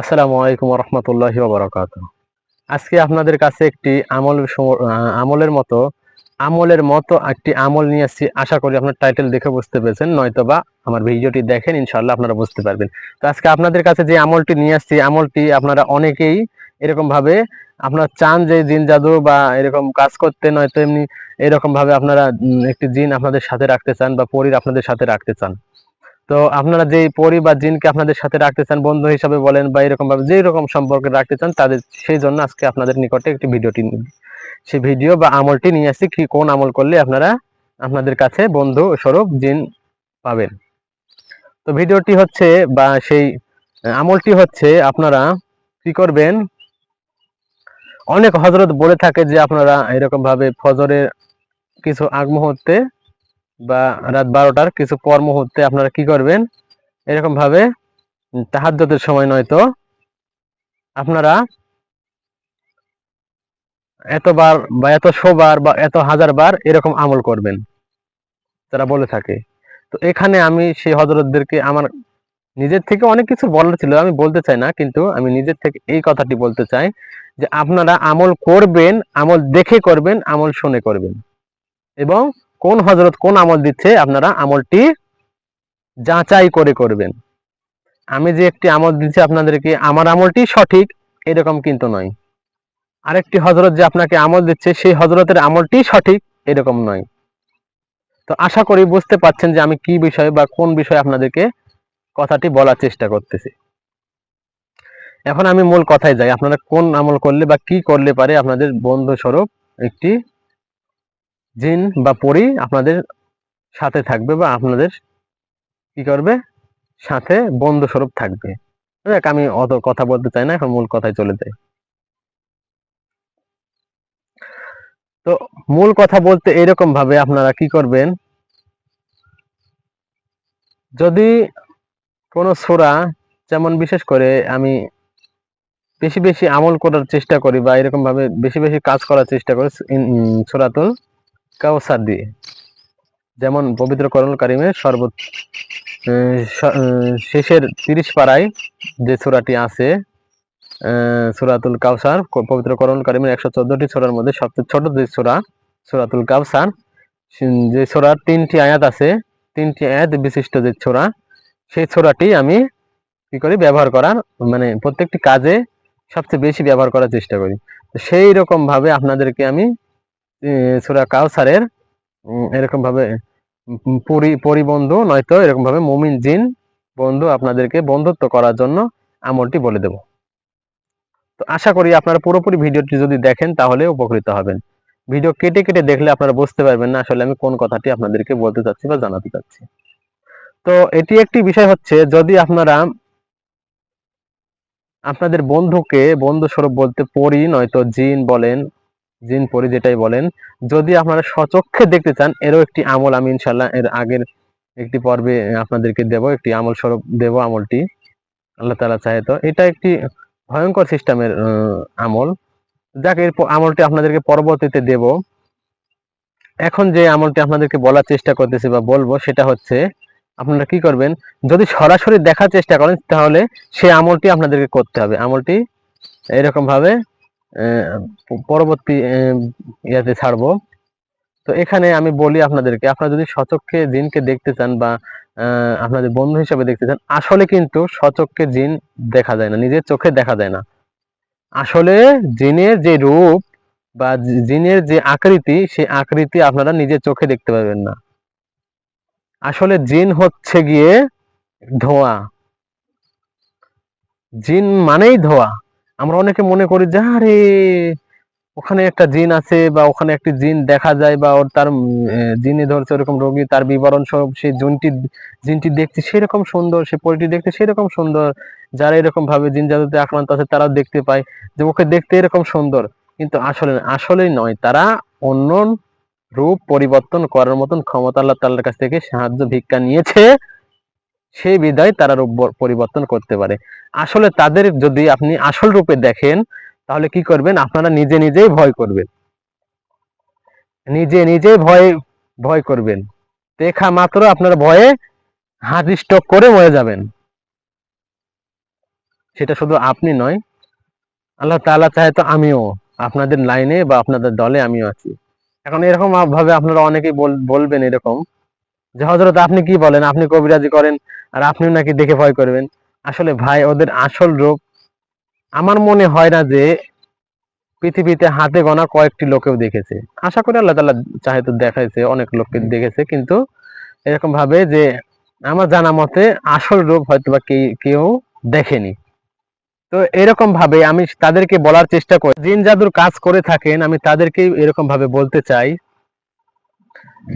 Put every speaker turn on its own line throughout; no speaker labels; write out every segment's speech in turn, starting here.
আসসালামু আলাইকুম রহমতুল্লাহ বারাকাত আজকে আপনাদের কাছে একটি আমল আমলের মতো আমলের মতো একটি আমল নিয়ে আসছি। আশা করি আপনার টাইটেল দেখে বুঝতে পেরেছেন নয়তো বা আমার ভিডিওটি দেখেন ইনশাল্লাহ আপনারা বুঝতে পারবেন। তো আজকে আপনাদের কাছে যে আমলটি নিয়ে আসছি, আমলটি আপনারা অনেকেই এরকম ভাবে আপনারা চান যে জিন জাদু বা এরকম কাজ করতে, নয়তো এমনি এরকম ভাবে আপনারা একটি জিন আপনাদের সাথে রাখতে চান বা পরীর আপনাদের সাথে রাখতে চান। তো আপনারা যে পরি বা জিনকে আপনাদের সাথে রাখতে চান, বন্ধু হিসাবে বলেন বা এরকম ভাবে যে রকম সম্পর্কে রাখতে চান, তাদের সেই জন্য আজকে আপনাদের নিকটে একটি ভিডিওটি সেই ভিডিও বা আমলটি নিয়ে আসছি, কি কোন আমল করলে আপনারা আপনাদের কাছে বন্ধু স্বরূপ জিন পাবেন। তো ভিডিওটি হচ্ছে বা সেই আমলটি হচ্ছে আপনারা কি করবেন? অনেক হজরত বলে থাকে যে আপনারা এরকম ভাবে ফজরের কিছু আগ মুহূর্তে বা রাত বারোটার কিছু পর মুহূর্তে আপনারা কি করবেন? এরকম ভাবে তাহাজ্জুদের সময় নয়তো আপনারা এতবার বা এত শোবার বা এত হাজার বার এরকম আমল করবেন। তারা বলে থাকে। তো এখানে আমি সেই হজরতদেরকে আমার নিজের থেকে অনেক কিছু বলার ছিল, আমি বলতে চাই না, কিন্তু আমি নিজের থেকে এই কথাটি বলতে চাই যে আপনারা আমল করবেন, আমল দেখে করবেন, আমল শুনে করবেন। এবং কোন হজরত কোন আমল দিচ্ছে আপনারা আমলটি যাচাই করে করবেন। আমি যে একটি আমল দিচ্ছি আপনাদেরকে, আমার আমলটি সঠিক, এরকম কিন্তু নয়। আরেকটি হজরত যে আপনাকে আমল দিচ্ছে, সেই হজরতের আমলটি সঠিক, এরকম নয়। তো আশা করি বুঝতে পারছেন যে আমি কি বিষয়ে বা কোন বিষয়ে আপনাদেরকে কথাটি বলার চেষ্টা করতেছি। এখন আমি মূল কথায় যাই। আপনারা কোন আমল করলে বা কি করলে পারে আপনাদের বন্ধু স্বরূপ একটি জিন বা পরি আপনাদের সাথে থাকবে বা আপনাদের কি করবে? সাথে বন্ধু স্বরূপ থাকবে। দেখ আমি অত কথা বলতে চাই না, এখন মূল কথায় চলে যাই। তো মূল কথা বলতে এরকম ভাবে আপনারা কি করবেন? যদি কোনো সোরা, যেমন বিশেষ করে আমি বেশি বেশি আমল করার চেষ্টা করি বা এরকম ভাবে বেশি বেশি কাজ করার চেষ্টা করি সোরাতুল কাউসার দিয়ে যেমন পবিত্র করণ কারিমের সর্বোচ্চ শেষের তিরিশ পাড়ায় যে সূরাটি আছে সূরাতুল কাউসার পবিত্র করণ কারিমের একশো চোদ্দটি সূরার মধ্যে সবচেয়ে ছোট যে সূরা, সুরাতুল কাউসার যে সূরার তিনটি আয়াত আছে, তিনটি আয়াত বিশিষ্ট যে সূরা, সেই সূরাটি আমি কি করি, ব্যবহার করার মানে প্রত্যেকটি কাজে সবচেয়ে বেশি ব্যবহার করার চেষ্টা করি। সেই রকম ভাবে আপনাদেরকে আমি সূরা কাউসারের এরকম ভাবে পরি, পরিবন্ধু, নয়তো এরকম ভাবে মুমিন জিন বন্ধু আপনাদেরকে বন্ধুত্ব করার জন্য আমলটি বলে দেব। তো আশা করি আপনারা পুরোপুরি ভিডিওটি যদি দেখেন তাহলে উপকৃত হবেন। ভিডিও কেটে কেটে দেখলে আপনারা বুঝতে পারবেন না আসলে আমি কোন কথাটি আপনাদেরকে বলতে চাচ্ছি বা জানাতে চাচ্ছি। তো এটি একটি বিষয় হচ্ছে, যদি আপনারা আপনাদের বন্ধুকে বন্ধু স্বরূপ বলতে পড়ি নয়তো জিন বলেন জিন পরি যেটাই বলেন যদি আপনারা সচক্ষে দেখতে চান এরও একটি আমল আমি ইনশাল্লাহ এর আগের একটি পর্বে আপনাদেরকে দেব একটি আমল স্বরূপ দেব আমলটি। আল্লাহ তালা চাহে তো এটা একটি ভয়ঙ্কর সিস্টেমের আমল। যাক এর আমলটি আপনাদেরকে পরবর্তীতে দেব। এখন যে আমলটি আপনাদেরকে বলার চেষ্টা করতেছি বা বলব সেটা হচ্ছে আপনারা কি করবেন যদি সরাসরি দেখার চেষ্টা করেন তাহলে সেই আমলটি আপনাদেরকে করতে হবে। আমলটি এরকম ভাবে আহ, প- পরবর্তী ইয়াতে ছাড়বো। তো এখানে আমি বলি আপনাদেরকে, আপনারা যদি সচক্ষে জিনকে দেখতে চান বা আপনাদের বন্ধু হিসেবে দেখতে চান, আসলে কিন্তু সচক্ষে জিন দেখা যায় না, নিজের চোখে দেখা যায় না। আসলে জিনের যে রূপ বা জিনের যে আকৃতি, সেই আকৃতি আপনারা নিজের চোখে দেখতে পাবেন না। আসলে জিন হচ্ছে গিয়ে ধোঁয়া। জিন মানেই ধোঁয়া। আমরা অনেকে মনে করি যে, আরে, ওখানে একটা জিন আছে বা ওখানে একটি জিন দেখা যায় বা ওর তার জিনে ধরছে ওরকম রোগী, তার বিবরণ সব সেই জিনটি জিনটি দেখতে সেরকম সুন্দর, সে পরিটি দেখতে সেরকম সুন্দর, যারা এরকম ভাবে জিন জাদুতে আক্রান্ত আছে তারাও দেখতে পায় যে ওকে দেখতে এরকম সুন্দর। কিন্তু আসলে, আসলেই নয়, তারা অন্য রূপ পরিবর্তন করার মতন ক্ষমতা আল্লাহ তাল্লার কাছ থেকে সাহায্য ভিক্ষা নিয়েছে। সেই বিধায় তারা রূপ পরিবর্তন করতে পারে। আসলে তাদের যদি আপনি আসল রূপে দেখেন, তাহলে কি করবেন? আপনারা নিজে নিজেই ভয় করবেন। নিজে নিজে ভয় ভয় করবেন। দেখা মাত্র আপনার ভয়ে হার্ট স্ট্রোক করে মরে যাবেন। সেটা শুধু আপনি নয়, আল্লাহ তাআলা চাহে তো আমিও, আপনাদের লাইনে বা আপনাদের দলে আমিও আছি। এখন এরকম ভাবে আপনারা অনেকেই বল- বলবেন এরকম যে হজরত আপনি কি বলেন? আপনি কবিরাজি করেন? আর আপনিও নাকি দেখে ভয় করবেন। আসলে ভাই, ওদের আসল রূপ, আমার মনে হয় না যে পৃথিবীতে হাতে গোনা কয়েকটি লোকেও দেখেছে। আশা করি আল্লাহ তাআলা চাহে তো দেখাইছে, অনেক লোককে দেখেছে, কিন্তু এরকম ভাবে যে আমার জানা মতে আসল রূপ হয়তো বা কেউ দেখেনি। তো এরকম ভাবে আমি তাদেরকে বলার চেষ্টা করি, জিন জাদুর কাজ করে থাকেন, আমি তাদেরকেই এরকম ভাবে বলতে চাই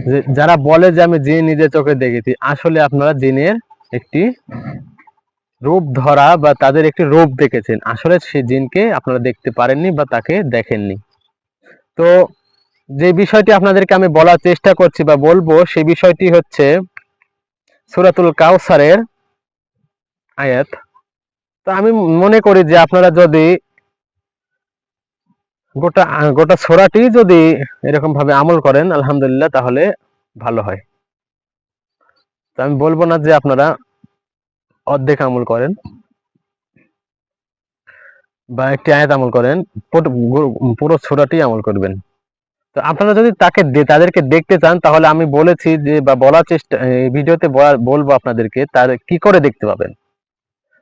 যে, যারা বলে যে আমি জিন নিজের চোখে দেখেছি, আসলে আপনারা জিনের একটি রূপ ধরা বা তাদের একটি রূপ দেখেছেন। আসলে সেই জিনকে আপনারা দেখতে পারেননি বা তাকে দেখেননি। তো যে বিষয়টি আপনাদেরকে আমি বলার চেষ্টা করছি বা বলব সেই বিষয়টি হচ্ছে সূরাতুল কাউসারের আয়াত। তো আমি মনে করি যে আপনারা যদি গোটা গোটা সোরাটি যদি এরকম ভাবে আমল করেন, আলহামদুলিল্লাহ, তাহলে ভালো হয়। তো আমি বলব না যে আপনারা অর্ধেক আমল করেন বা একটি আয়াত আমল করেন, পুরো- ছোরাটি আমল করবেন। তো আপনারা যদি তাকে তাদেরকে দেখতে চান, তাহলে আমি বলেছি যে, বা বলার চেষ্টা ভিডিওতে বলব আপনাদেরকে, তার কি করে দেখতে পাবেন?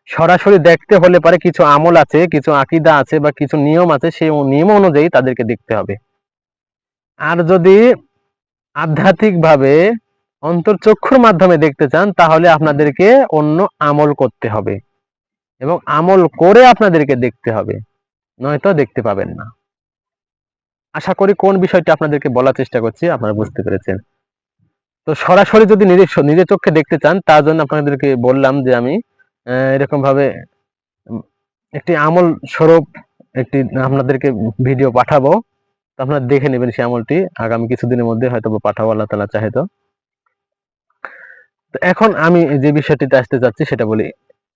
সরাসরি দেখতে হলে পারে কিছু আমল আছে, কিছু আকিদা আছে, বা কিছু নিয়ম আছে, সেই নিয়ম অনুযায়ী তাদেরকে দেখতে হবে। আর যদি আধ্যাত্মিক ভাবে অন্তর্চক্ষুর মাধ্যমে দেখতে চান, তাহলে আপনাদেরকে অন্য আমল করতে হবে। এবং আমল করে আপনাদেরকে দেখতে হবে, নয়তো দেখতে পাবেন না। আশা করি কোন বিষয়টি আপনাদেরকে বলার চেষ্টা করছি, আপনারা বুঝতে পেরেছেন। তো সরাসরি যদি নিজের নিজের চোখে দেখতে চান, তার জন্য আপনাদেরকে বললাম যে আমি এরকম ভাবে একটি আমল স্বরূপ, একটি আপনাদেরকে ভিডিও পাঠাবো। আপনারা দেখে নেবেন সেই আমলটি। আগামী কিছুদিনের মধ্যে হয়তো পাঠাবো, আল্লাহ তালা চাহে তো। তো এখন আমি যে বিষয়টিতে আসতে যাচ্ছি সেটা বলি।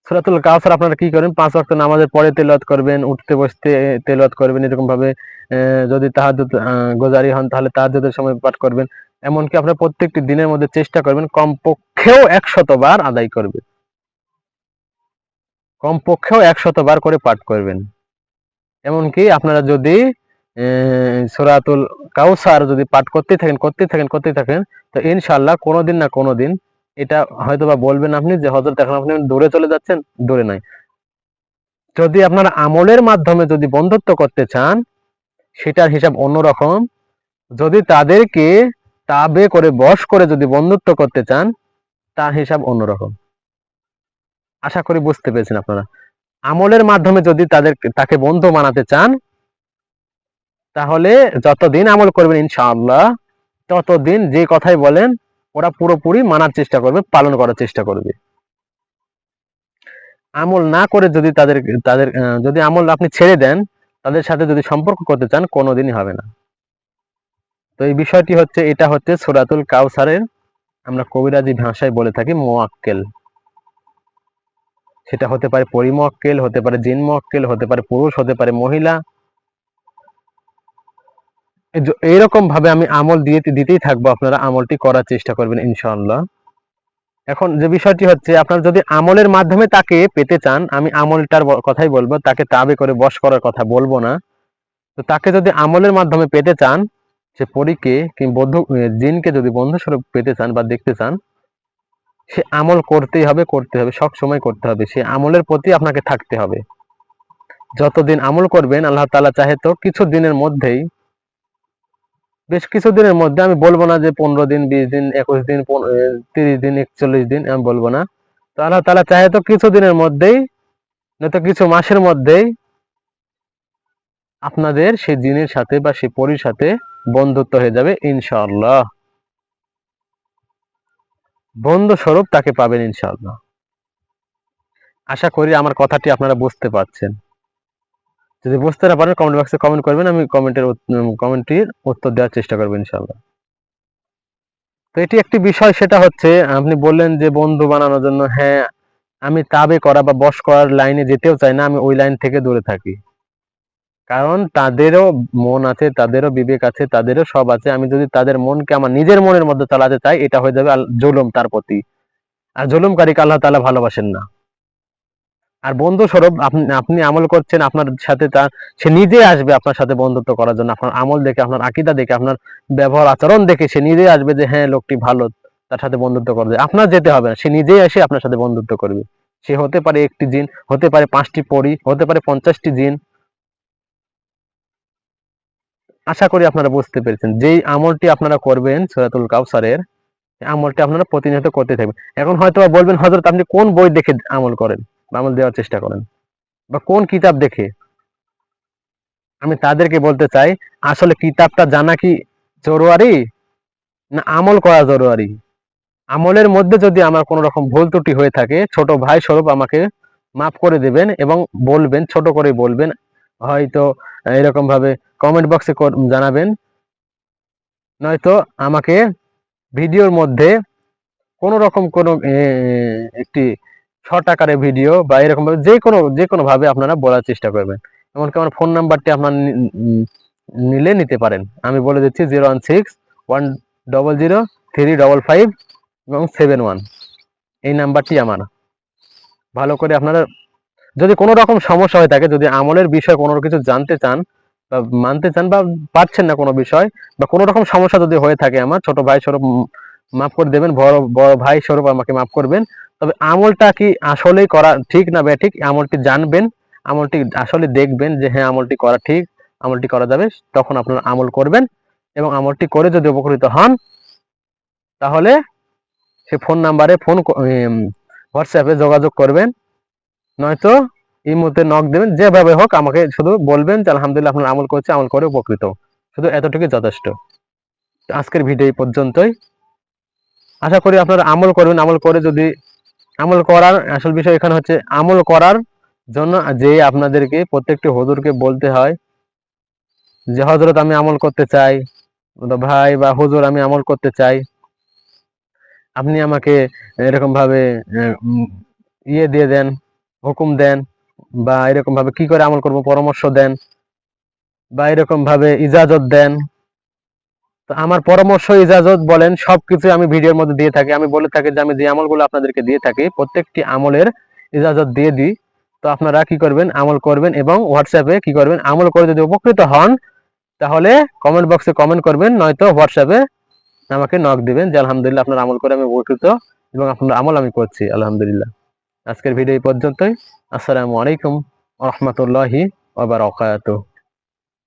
সূরাতুল কাউসার আপনারা কি করেন? পাঁচ ওয়াক্ত নামাজের পরে তেলাওয়াত করবেন উঠতে বসতে তেলাওয়াত করবেন এরকম ভাবে যদি তাহাজ্জুদ আহ, গোজারি হন তাহলে তাহাজ্জুদের সময় পাঠ করবেন। এমনকি আপনারা প্রত্যেকটি দিনের মধ্যে চেষ্টা করবেন কমপক্ষেও একশত বার আদায় করবেন। কমপক্ষেও একশত বার করে পাঠ করবেন। এমনকি আপনারা যদি সূরাতুল কাউসার যদি পাঠ করতে থাকেন করতে থাকেন করতে থাকেন তো ইনশাআল্লাহ কোনোদিন না কোনোদিন এটা হয়তো বা বলবেন আপনি যে হজরত এখন আপনি দূরে চলে যাচ্ছেন, দূরে নাই। যদি আপনার আমলের মাধ্যমে যদি বন্ধুত্ব করতে চান, সেটার হিসাব অন্যরকম। যদি তাদেরকে তাবে করে বশ করে যদি বন্ধুত্ব করতে চান, তার হিসাব অন্যরকম। আশা করি বুঝতে পেরেছেন আপনারা। আমলের মাধ্যমে যদি তাদের, তাকে বন্ধু বানাতে চান, তাহলে যতদিন আমল করবেন ইনশাআল্লাহ, ততদিন যে কথাই বলেন ওরা পুরোপুরি মানার চেষ্টা করবে, পালন করার চেষ্টা করবে। আমল না করে যদি তাদের তাদের যদি আমল আপনি ছেড়ে দেন, তাদের সাথে যদি সম্পর্ক করতে চান, কোনোদিনই হবে না। তো এই বিষয়টি হচ্ছে, এটা হচ্ছে সুরাতুল কাউসারের আমরা কবিরাজি ভাষায় বলে থাকি মোয়াক্কেল সেটা হতে পারে পরিমক্কেল হতে পারে জিন মক্কেল হতে পারে পুরুষ, হতে পারে মহিলা এইরকম ভাবে আমি আমল দিয়ে দিতেই থাকব, আপনারা আমলটি করার চেষ্টা করবেন ইনশাআল্লাহ। এখন যে বিষয়টি হচ্ছে, আপনার যদি আমলের মাধ্যমে তাকে পেতে চান, আমি আমলটার কথাই বলব, তাকে তাবে করে বশ করার কথা বলব না। তো তাকে যদি আমলের মাধ্যমে পেতে চান, সে পরীকে কিংবা বন্ধু জিনকে যদি বন্ধু স্বরূপ পেতে চান বা দেখতে চান, সে আমল করতেই হবে, করতে হবে, সব সময় করতে হবে। সে আমলের প্রতি আপনাকে থাকতে হবে। যতদিন আমল করবেন, আল্লাহ তালা চাহে তো কিছু দিনের মধ্যেই বেশ কিছু দিনের মধ্যে আমি বলব না যে পনেরো দিন, বিশ দিন, একুশ দিন তিরিশ দিন, একচল্লিশ দিন, আমি বলব না। তো আল্লাহ তালা চাহে তো কিছু দিনের মধ্যেই নয়তো কিছু মাসের মধ্যেই আপনাদের সেই জিনের সাথে বা সেই পরীর সাথে বন্ধুত্ব হয়ে যাবে, ইনশাআল্লাহ। বন্ধু স্বরূপ তাকে পাবেন, ইনশাআল্লাহ। আশা করি আমার কথাটি আপনারা বুঝতে পারছেন। যদি বুঝতে না পারেন কমেন্ট বক্সে কমেন্ট করবেন, আমি কমেন্টের কমেন্টের উত্তর দেওয়ার চেষ্টা করব ইনশাআল্লাহ। তো এটি একটি বিষয়, সেটা হচ্ছে, আপনি বললেন যে বন্ধু বানানোর জন্য হ্যাঁ আমি তাবে করা বা বশ করার লাইনে যেতেও চাই না, আমি ওই লাইন থেকে দূরে থাকি। কারণ তাদেরও মন আছে, তাদেরও বিবেক আছে, তাদেরও সব আছে, আমি যদি তাদের মনকে আমার নিজের মনের মধ্যে চালাতে চাই, এটা হয়ে যাবে জুলুম তার প্রতি। আর জুলুমকারীকে আল্লাহ তাআলা ভালোবাসেন না। আর বন্ধু স্বরূপ আপনি আমল করছেন আপনার সাথে তার সে নিজে আসবে আপনার সাথে বন্ধুত্ব করার জন্য। আপনার আমল দেখে, আপনার আকিদা দেখে, আপনার ব্যবহার আচরণ দেখে সে নিজে আসবে যে হ্যাঁ লোকটি ভালো, তার সাথে বন্ধুত্ব করবে আপনার যেতে হবে না, সে নিজেই এসে আপনার সাথে বন্ধুত্ব করবে। সে হতে পারে একটি জিন, হতে পারে পাঁচটি পরি, হতে পারে পঞ্চাশটি জিন। আশা করি আপনারা বুঝতে পেরেছেন। যেই আমলটি আপনারা করবেন সৈরাতুল কাউসারের আমলটি আপনারা প্রতিনিয়ত করতে থাকবেন। এখন হয়তো বলবেন হজরত আপনি কোন বই দেখে আমল করেন? আমল দেওয়ার চেষ্টা করেন। বা কোন কিতাব দেখে? আমি তাদেরকে বলতে চাই, আসলে কিতাবটা জানা কি জরুরি না আমল করা জরুরি? আমলের মধ্যে যদি আমার কোনো রকম ভুল ত্রুটি হয়ে থাকে, ছোট ভাই স্বরূপ আমাকে মাফ করে দেবেন এবং বলবেন, ছোট করে বলবেন, হয়তো এরকম ভাবে কমেন্ট বক্সে জানাবেন। নয়তো আমাকে ভিডিওর মধ্যে কোন রকম কোনো একটি শর্ট আকারে ভিডিও বা এরকম যে কোনো যে কোনো ভাবে আপনারা বলার চেষ্টা করবেন। এমনকি আমার ফোন নাম্বারটি আপনার নিলে নিতে পারেন। আমি বলে দিচ্ছি zero one six one double zero three double five এবং সেভেন ওয়ান এই নাম্বারটি আমার। ভালো করে আপনারা যদি কোনো রকম সমস্যা হয়ে থাকে, যদি আমলের বিষয়ে কোনো কিছু জানতে চান বা মানতে চান বা পারছেন না কোনো বিষয় বা কোনো রকম সমস্যা যদি হয়ে থাকে আমার, ছোট ভাই স্বরূপ মাফ করে দেবেন, বড় বড় ভাই স্বরূপ আমাকে মাফ করবেন তবে আমলটা কি আসলেই করা ঠিক না ব্যাঠিক আমলটি জানবেন, আমলটি আসলে দেখবেন যে হ্যাঁ আমলটি করা ঠিক, আমলটি করা যাবে, তখন আপনারা আমল করবেন এবং আমলটি করে যদি উপকৃত হন, তাহলে সে ফোন নাম্বারে ফোন হোয়াটসঅ্যাপে যোগাযোগ করবেন, নয়তো এই মুহূর্তে নক দেবেন, যেভাবে হোক আমাকে শুধু বলবেন যে আলহামদুলিল্লাহ আপনার আমল করছে, আমল করে উপকৃত। শুধু এতটুকুই যথেষ্ট। আজকের ভিডিও এই পর্যন্তই। আশা করি আপনারা আমল করবেন, আমল করে যদি আমল করার আসল বিষয় এখানে হচ্ছে আমল করার জন্য যে আপনাদেরকে, প্রত্যেকটি হুজুরকে বলতে হয় যে হজরত আমি আমল করতে চাই ভাই বা হুজুর, আমি আমল করতে চাই। আপনি আমাকে এরকম ভাবে ইয়ে দিয়ে দেন, হুকুম দেন বা এরকম ভাবে কি করে আমল করব, পরামর্শ দেন বা এরকম ভাবে ইজাজত দেন। তো আমার পরামর্শ, ইজাজত বলেন সবকিছু আমি ভিডিওর মধ্যে দিয়ে থাকি। আমি বলে থাকি যে, আমি যে আমলগুলো আপনাদেরকে দিয়ে থাকি, প্রত্যেকটি আমলের ইজাজত দিয়ে দিই। তো আপনারা কি করবেন? আমল করবেন এবং হোয়াটসঅ্যাপে কি করবেন? আমল করে যদি উপকৃত হন, তাহলে কমেন্ট বক্সে কমেন্ট করবেন, নয়তো হোয়াটসঅ্যাপে আমাকে নক দিবেন যে, আলহামদুলিল্লাহ, আপনার আমল করে আমি উপকৃত এবং আপনার আমল আমি করছি, আলহামদুলিল্লাহ। আজকের ভিডিও এই পর্যন্তই। আসসালামু আলাইকুম রহমতুল্লাহি ওয়া বারাকাতুহু।